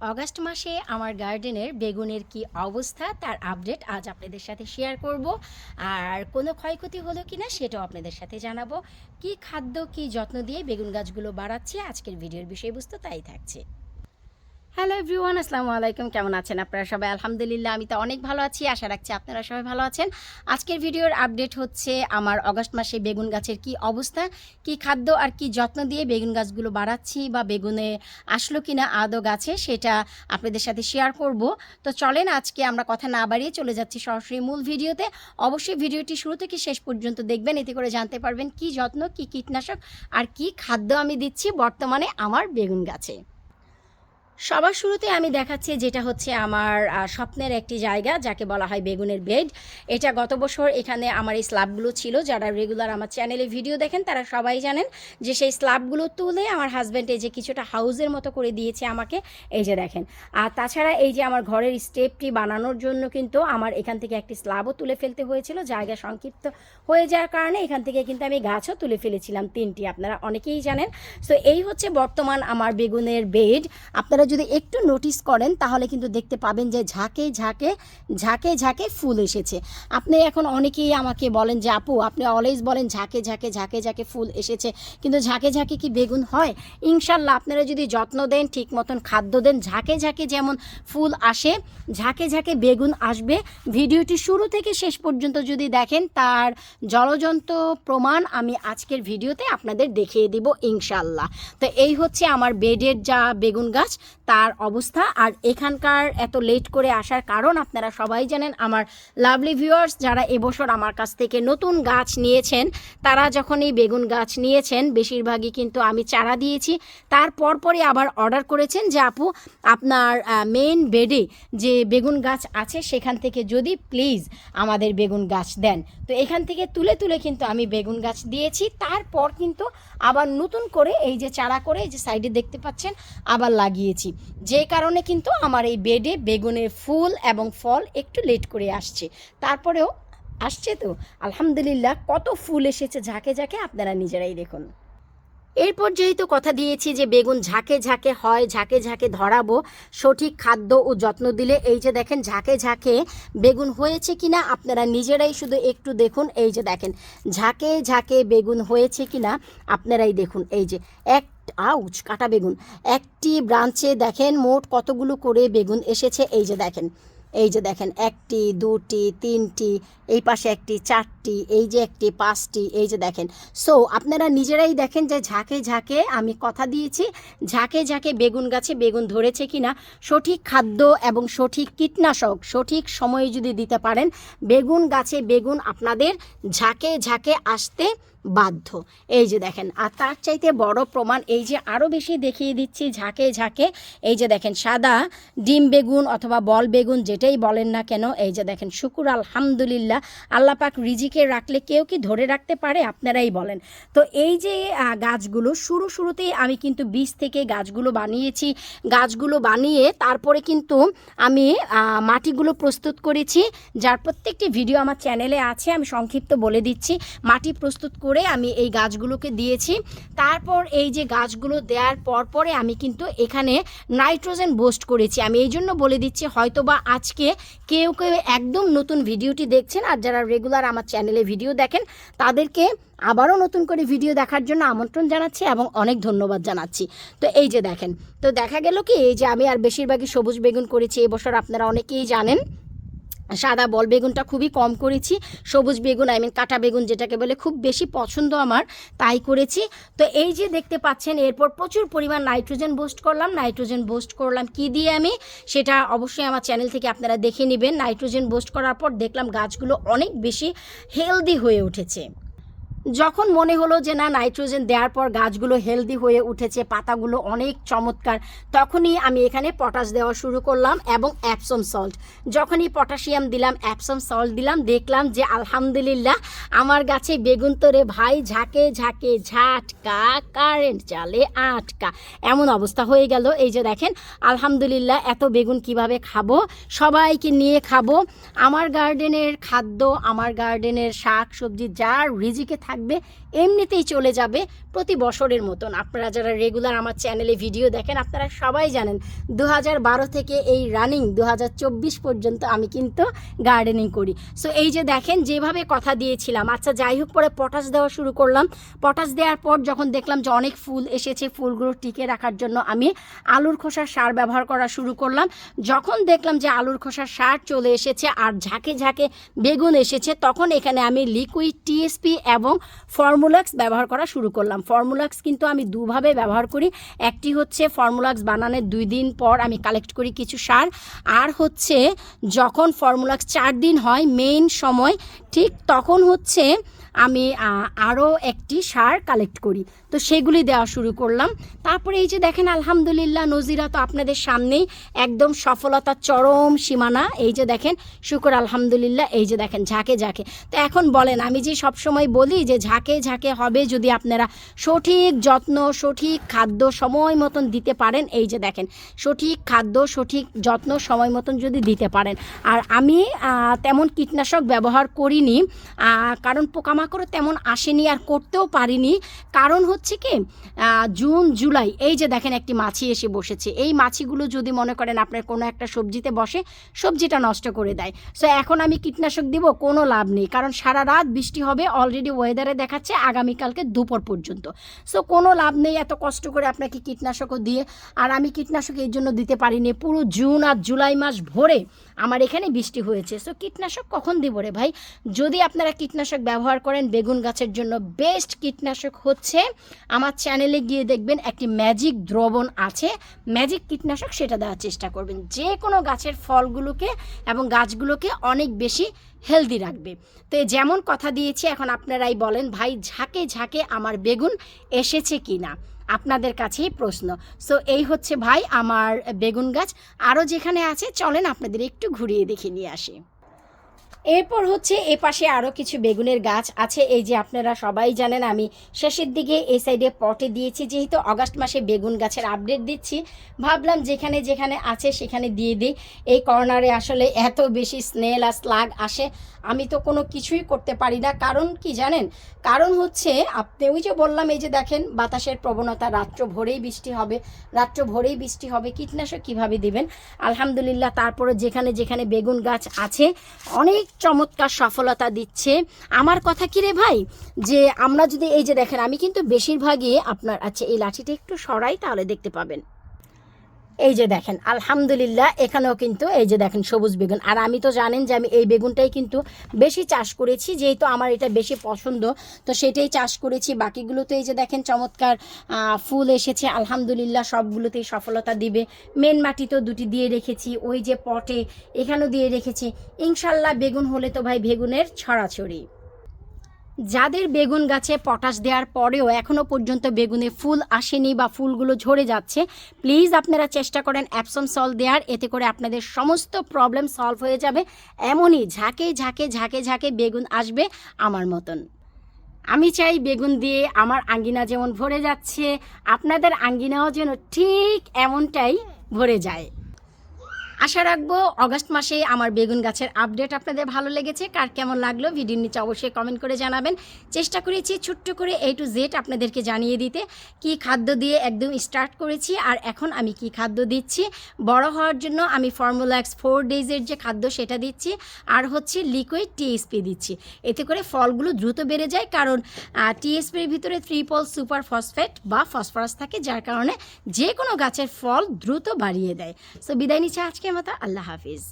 August মাসে আমার গার্ডেনের বেগুনের কি অবস্থা তার আপডেট আজ আপনাদের সাথে শেয়ার করব। আর কোনো ক্ষয়ক্ষতি হলো কি না সেটাও আপনাদের সাথে জানাব। কি খাদ্য, কি যত্ন দিয়ে বেগুন গাছগুলো বাড়াচ্ছে, আজকের ভিডিওর বিষয়বস্তু তাই থাকছে। হ্যালো এভরিওয়ান আসসালামু আলাইকুম। কেমন আছেন আপনারা সবাই? আলহামদুলিল্লাহ, আমি তো অনেক ভালো আছি। আশা রাখছি আপনারা সবাই ভালো আছেন। আজকের ভিডিওর আপডেট হচ্ছে আমার অগস্ট মাসে বেগুন গাছের কি অবস্থা, কি খাদ্য আর কি যত্ন দিয়ে বেগুন গাছগুলো বাড়াচ্ছি বা বেগুনে আসলো কি না আদৌ গাছে, সেটা আপনাদের সাথে শেয়ার করব। তো চলেন, আজকে আমরা কথা না বাড়িয়ে চলে যাচ্ছি সরাসরি মূল ভিডিওতে। অবশ্যই ভিডিওটি শুরু থেকে শেষ পর্যন্ত দেখবেন, এতে করে জানতে পারবেন কি যত্ন, কি কীটনাশক আর কি খাদ্য আমি দিচ্ছি বর্তমানে আমার বেগুন গাছে। সবার শুরুতে আমি দেখাচ্ছি যেটা হচ্ছে আমার স্বপ্নের একটি জায়গা, যাকে বলা হয় বেগুনের বেড এটা গত বছর এখানে আমার এই স্ল্যাবগুলো ছিল, যারা রেগুলার আমার চ্যানেলে ভিডিও দেখেন, তারা সবাই জানেন যে সেই স্ল্যাবগুলো তুলে আমার হাজব্যান্ড এই যে কিছুটা হাউজের মতো করে দিয়েছে আমাকে, এই যে দেখেন। আর তাছাড়া এই যে আমার ঘরের স্টেপটি বানানোর জন্য কিন্তু আমার এখান থেকে একটি স্ল্যাবও তুলে ফেলতে হয়েছিল, জায়গা সংক্ষিপ্ত হয়ে যাওয়ার কারণে এখান থেকে কিন্তু আমি গাছও তুলে ফেলেছিলাম তিনটি, আপনারা অনেকেই জানেন। সো এই হচ্ছে বর্তমান আমার বেগুনের বেড আপনারা যদি একটু নোটিস করেন, তাহলে কিন্তু দেখতে পাবেন যে ঝাঁকে ঝাঁকে ঝাঁকে ঝাঁকে ফুল এসেছে। আপনি এখন অনেকেই আমাকে বলেন যে, আপু, আপনি অলওয়েজ বলেন ঝাঁকে ঝাঁকে ঝাঁকে ঝাঁকে ফুল এসেছে। কিন্তু ঝাঁকে ঝাঁকে কি বেগুন হয়? ইনশাল্লাহ আপনারা যদি যত্ন দেন, ঠিক মতন খাদ্য দেন, ঝাঁকে ঝাঁকে যেমন ফুল আসে, ঝাঁকে ঝাঁকে বেগুন আসবে। ভিডিওটি শুরু থেকে শেষ পর্যন্ত যদি দেখেন, তার জলজন্ত প্রমাণ আমি আজকের ভিডিওতে আপনাদের দেখিয়ে দিব ইনশাল্লাহ তো এই হচ্ছে আমার বেডের যা বেগুন গাছ তার অবস্থা। আর এখানকার এত লেট করে আসার কারণ আপনারা সবাই জানেন, আমার লাভলি ভিউয়ার্স যারা এবছর আমার কাছ থেকে নতুন গাছ নিয়েছেন, তারা যখন এই বেগুন গাছ নিয়েছেন, বেশিরভাগই কিন্তু আমি চারা দিয়েছি। তার পরপরই আবার অর্ডার করেছেন যে, আপু, আপনার মেন বেডে যে বেগুন গাছ আছে, সেখান থেকে যদি প্লিজ আমাদের বেগুন গাছ দেন। তো এখান থেকে তুলে তুলে কিন্তু আমি বেগুন গাছ দিয়েছি। তারপর কিন্তু আবার নতুন করে এই যে চারা করে এই যে সাইডে দেখতে পাচ্ছেন, আবার লাগিয়েছি। যে কারণে কিন্তু আমার এই বেডে বেগুনের ফুল এবং ফল একটু লেট করে আসছে। তারপরেও আসছে তো? আলহামদুলিল্লাহ, কত ফুল এসেছে ঝাঁকে ঝাঁকে আপনারা নিজেরাই দেখুন। এরপর যেহেতু কথা দিয়েছি যে বেগুন ঝাঁকে ঝাঁকে হয়, ঝাঁকে ঝাঁকে ধরাবো, সঠিক খাদ্য ও যত্ন দিলে এই যে দেখেন ঝাঁকে ঝাঁকে বেগুন হয়েছে কিনা, আপনারা নিজেরাই শুধু একটু দেখুন, এই যে দেখেন ঝাঁকে ঝাঁকে বেগুন হয়েছে কিনা, আপনারাই দেখুন, এই যে এক, আউচ, কাটা বেগুন, একটি ব্রাঞ্চে দেখেন মোট কতগুলো করে বেগুন এসেছে, এই যে দেখেন এই যে দেখেন, একটি, দুটি, তিনটি, এই পাশে একটি, চারটি, এই যে একটি, পাঁচটি, এই যে দেখেন। সো আপনারা নিজেরাই দেখেন যে ঝাঁকে ঝাঁকে আমি কথা দিয়েছি, ঝাঁকে ঝাঁকে বেগুন গাছে বেগুন ধরেছে কিনা, সঠিক খাদ্য এবং সঠিক কীটনাশক, সঠিক সময়ে যদি দিতে পারেন, বেগুন গাছে বেগুন আপনাদের ঝাঁকে ঝাঁকে আসতে বাধ্য। এই যে দেখেন, আর তার চাইতে বড় প্রমাণ এই যে আরও বেশি দেখিয়ে দিচ্ছি ঝাঁকে ঝাঁকে, এই যে দেখেন, সাদা ডিম বেগুন অথবা বল বেগুন যেটাই বলেন না কেন, এই যে দেখেন, শুকুর, আলহামদুলিল্লাহ, আল্লাহ পাক রিজিকে রাখলে কেউ কি ধরে রাখতে পারে? আপনারাই বলেন। তো এই যে গাছগুলো, শুরু শুরুতেই আমি কিন্তু বীজ থেকে গাছগুলো বানিয়েছি। গাছগুলো বানিয়ে তারপরে কিন্তু আমি মাটিগুলো প্রস্তুত করেছি। যার প্রত্যেকটি ভিডিও আমার চ্যানেলে আছে, আমি সংক্ষিপ্ত বলে দিচ্ছি। মাটি প্রস্তুত করে আমি এই গাছগুলোকে দিয়েছি। তারপর এই যে গাছগুলো দেওয়ার পর পরে আমি কিন্তু এখানে নাইট্রোজেন বোস্ট করেছি। আমি এই জন্য বলে দিচ্ছি, হয়তোবা আজকে কেউ কেউ একদম নতুন ভিডিওটি দেখছেন আর যারা রেগুলার আমার চ্যানেলে ভিডিও দেখেন, তাদেরকে আবারও নতুন করে ভিডিও দেখার জন্য আমন্ত্রণ জানাচ্ছি এবং অনেক ধন্যবাদ জানাচ্ছি। তো এই যে দেখেন, তো দেখা গেল কি, এই যে আমি আর বেশিরভাগই সবুজ বেগুন করেছি, এবছর আপনারা অনেকেই জানেন। সাদা বল বেগুনটা খুবই কম করেছি, সবুজ বেগুন আই মিন কাটা বেগুন যেটাকে বলে খুব বেশি পছন্দ আমার, তাই করেছি। তো এই যে দেখতে পাচ্ছেন, এরপর প্রচুর পরিমাণ নাইট্রোজেন বোস্ট করলাম। নাইট্রোজেন বোস্ট করলাম কি দিয়ে আমি? সেটা অবশ্যই আমার চ্যানেল থেকে আপনারা দেখে নেবেন। নাইট্রোজেন বোস্ট করার পর দেখলাম গাছগুলো অনেক বেশি হেলদি হয়ে উঠেছে। যখন মনে হলো যে না, নাইট্রোজেন দেওয়ার পর গাছগুলো হেলদি হয়ে উঠেছে, পাতাগুলো অনেক চমৎকার, তখনই আমি এখানে পটাশ দেওয়া শুরু করলাম এবং অ্যাপসম সল্ট। যখনই পটাশিয়াম দিলাম, অ্যাপসম সল্ট দিলাম, দেখলাম যে আলহামদুলিল্লাহ আমার গাছে বেগুন তোরে ভাই, ঝাঁকে ঝাঁকে ঝাটকা, কারেন্ট চালে আটকা। এমন অবস্থা হয়ে গেল, এই যে দেখেন, আলহামদুলিল্লাহ এত বেগুন কীভাবে খাব, সবাইকে নিয়ে খাব। আমার গার্ডেনের খাদ্য, আমার গার্ডেনের শাক সবজি, যা রিজিকে থাকবে, এমনিতেই চলে যাবে প্রতি বছরের মতন। আপনারা যারা রেগুলার আমার চ্যানেলে ভিডিও দেখেন, আপনারা সবাই জানেন দু থেকে এই রানিং দু হাজার চব্বিশ পর্যন্ত আমি কিন্তু গার্ডেনিং করি। সো এই যে দেখেন, যেভাবে কথা দিয়েছিলাম আচ্ছা যাই হোক, পরে পটাশ দেওয়া শুরু করলাম। পটাশ দেওয়ার পর যখন দেখলাম যে অনেক ফুল এসেছে, ফুলগুলো টিকে রাখার জন্য আমি আলুর খোসার সার ব্যবহার করা শুরু করলাম। যখন দেখলাম যে আলুর খোসার সার চলে এসেছে আর ঝাঁকে ঝাঁকে বেগুন এসেছে, তখন এখানে আমি লিকুইড টিএসপি এবং ফর্মুলাক্স ব্যবহার করা শুরু করলাম। ফর্মুলাক্স কিন্তু আমি দুভাবে ব্যবহার করি। একটি হচ্ছে ফর্মুলাক্স বানানোর দুই দিন পর আমি কালেক্ট করি কিছু সার। আর হচ্ছে যখন ফর্মুলাক্স চার দিন হয় মেইন সময়, ঠিক তখন হচ্ছে আমি আরও একটি সার কালেক্ট করি। তো সেগুলি দেওয়া শুরু করলাম। তারপরে এই যে দেখেন, আলহামদুলিল্লাহ নজিরা তো আপনাদের সামনেই একদম সফলতা চরম সীমানা। এই যে দেখেন, শুকর আলহামদুলিল্লাহ, এই যে দেখেন, ঝাঁকে ঝাঁকে। তো এখন বলেন, আমি যে সবসময় বলি যে ঝাঁকে ঝাঁকে হবে যদি আপনারা সঠিক যত্ন, সঠিক খাদ্য সময় মতন দিতে পারেন, এই যে দেখেন, সঠিক খাদ্য, সঠিক যত্ন সময় মতন যদি দিতে পারেন। আর আমি তেমন কীটনাশক ব্যবহার করিনি কারণ পোকামাকড়ও তেমন আসেনি আর করতেও পারিনি। কারণ হচ্ছে কি জুন, জুলাই, এই যে দেখেন একটি মাছি এসে বসেছে। এই মাছিগুলো যদি মনে করেন আপনার কোনো একটা সবজিতে বসে, সবজিটা নষ্ট করে দেয়। সো এখন আমি কীটনাশক দিব, কোনো লাভ নেই। কারণ সারা রাত বৃষ্টি হবে অলরেডি ওয়েদারে দেখাচ্ছে, আগামীকালকে দুপুর পর্যন্ত। সো কোনো লাভ নেই, এত কষ্ট করে আপনাকে কীটনাশকও দিয়ে। আর আমি কীটনাশক এই জন্য দিতে পারিনি। পুরো জুন আর জুলাই মাস ভরে আমার এখানে বৃষ্টি হয়েছে। সো কীটনাশক কখন দিব রে ভাই? যদি আপনারা কীটনাশক ব্যবহার করেন। বেগুন গাছের জন্য বেস্ট কীটনাশক হচ্ছে। আমার চ্যানেলে গিয়ে দেখবেন একটি ম্যাজিক দ্রবণ আছে। ম্যাজিক কীটনাশক সেটা দেওয়ার চেষ্টা করবেন। যে কোনো গাছের ফলগুলোকে এবং গাছগুলোকে অনেক বেশি হেলদি রাখবে। তো যেমন কথা দিয়েছি, এখন আপনারাই বলেন, ভাই, ঝাঁকে ঝাঁকে আমার বেগুন এসেছে কি না আপনাদের কাছেই প্রশ্ন। সো এই হচ্ছে ভাই, আমার বেগুন গাছ। আরও যেখানে আছে, চলেন আপনাদের একটু ঘুরিয়ে দেখে নিয়ে আসি। এরপর হচ্ছে এ পাশে আরও কিছু বেগুনের গাছ আছে। এই যে আপনারা সবাই জানেন, আমি শেষের দিকে এই সাইডে পটে দিয়েছি। যেহেতু অগাস্ট মাসে বেগুন গাছের আপডেট দিচ্ছি, ভাবলাম যেখানে যেখানে আছে সেখানে দিয়ে দিই। এই কর্নারে আসলে এত বেশি স্নেল আর স্লাগ আসে, আমি তো কোনো কিছুই করতে পারি না। কারণ কি জানেন? কারণ হচ্ছে আপনি ওই যে বললাম, এই যে দেখেন, বাতাসের প্রবণতা রাত্র ভোরেই বৃষ্টি হবে। রাত্র ভোরেই বৃষ্টি হবে, কীটনাশক কীভাবে দিবেন? আলহামদুলিল্লাহ তারপরে যেখানে যেখানে বেগুন গাছ আছে, অনেক চমৎকার সফলতা দিচ্ছে। আমার কথা কি রে ভাই? যে আমরা যদি এই যে দেখেন, আমি কিন্তু বেশিরভাগই আপনার আচ্ছা এই লাঠিটা একটু সরাই তাহলে দেখতে পাবেন। এই যে দেখেন, আলহামদুলিল্লাহ, এখানেও কিন্তু এই যে দেখেন সবুজ বেগুন। আর আমি তো জানেন যে আমি এই বেগুনটাই কিন্তু বেশি চাষ করেছি, যেহেতু আমার এটা বেশি পছন্দ, তো সেটাই চাষ করেছি। বাকিগুলোতে এই যে দেখেন চমৎকার ফুল এসেছে, আলহামদুলিল্লাহ সবগুলোতেই সফলতা দিবে। মেন মাটি তো দুটি দিয়ে রেখেছি, ওই যে পটে এখানেও দিয়ে রেখেছি। ইনশাল্লাহ বেগুন হলে তো ভাই বেগুনের ছড়াছড়ি। যাদের বেগুন গাছে পটাশ দেওয়ার পরেও এখনও পর্যন্ত বেগুনে ফুল আসেনি বা ফুলগুলো ঝরে যাচ্ছে প্লিজ আপনারা চেষ্টা করেন অ্যাপসম সল দেওয়ার, এতে করে আপনাদের সমস্ত প্রবলেম সলভ হয়ে যাবে। এমনই ঝাঁকে ঝাঁকে ঝাঁকে ঝাঁকে বেগুন আসবে আমার মতন। আমি চাই বেগুন দিয়ে আমার আঙ্গিনা যেমন ভরে যাচ্ছে, আপনাদের আঙ্গিনাও যেন ঠিক এমনটাই ভরে যায়। আশা রাখব অগস্ট মাসে আমার বেগুন গাছের আপডেট আপনাদের ভালো লেগেছে। কার কেমন লাগল ভিডিওর নিচে অবশ্যই কমেন্ট করে জানাবেন। চেষ্টা করেছি ছোট্ট করে এ টু জেড আপনাদেরকে জানিয়ে দিতে। কি খাদ্য দিয়ে একদম স্টার্ট করেছি আর এখন আমি কি খাদ্য দিচ্ছি। বড় হওয়ার জন্য আমি ফর্মুলাক্স ফোর ডেজের যে খাদ্য সেটা দিচ্ছি আর হচ্ছে লিকুইড টিএসপি দিচ্ছি। এতে করে ফলগুলো দ্রুত বেড়ে যায় কারণ টিএসপির ভিতরে ট্রিপল সুপার ফসফেট বা ফসফরাস থাকে যার কারণে যে কোনো গাছের ফল দ্রুত বাড়িয়ে দেয়। সো বিদায় নিচ্ছে আজকের মতো আল্লাহ হাফিজ